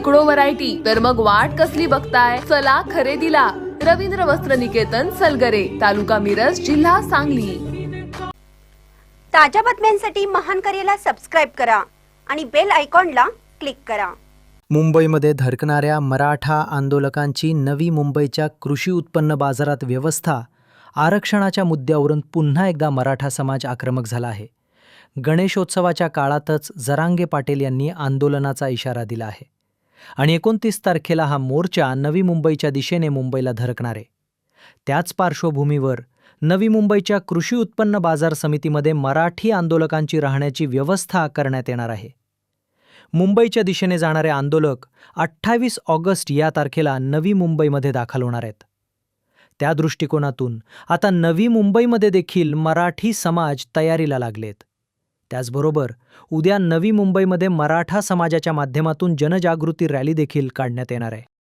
शेकडो व्हरायटी तर मग वाट कसली बघताय? चला खरेदीला. रवींद्र वस्त्र निकेतन सलगरे तालुका मिरज जिल्हा सांगली. ताज्या बातम्यांसाठी महान करेला सबस्क्राईब करा आणि बेल आयकॉनला क्लिक करा. मुंबईमध्ये धडकणाऱ्या मराठा आंदोलकांची नवी मुंबईच्या कृषी उत्पन्न बाजारात व्यवस्था आरक्षणाच्या मुद्द्यावरून पुन्हा एकदा मराठा समाज आक्रमक झाला आहे. गणेशोत्सवाच्या काळातच जरांगे पाटील यांनी आंदोलनाचा इशारा दिला आहे. आणि एकोणतीस तारखेला हा मोर्चा नवी मुंबईच्या दिशेने मुंबईला धरकणार. आहे त्याच पार्श्वभूमीवर नवी मुंबईच्या कृषी उत्पन्न बाजार समितीमध्ये मराठी आंदोलकांची राहण्याची व्यवस्था करण्यात येणार आहे. मुंबईच्या दिशेने जाणारे आंदोलक अठ्ठावीस ऑगस्ट या तारखेला नवी मुंबईमध्ये दाखल होणार आहेत. त्या दृष्टिकोनातून आता नवी मुंबईमध्ये देखील मराठी समाज तयारीला लागलेत. त्याचबरोबर उद्या नवी मुंबईमध्ये मराठा समाजाच्या माध्यमातून जनजागृती रॅली देखील काढण्यात येणार आहे.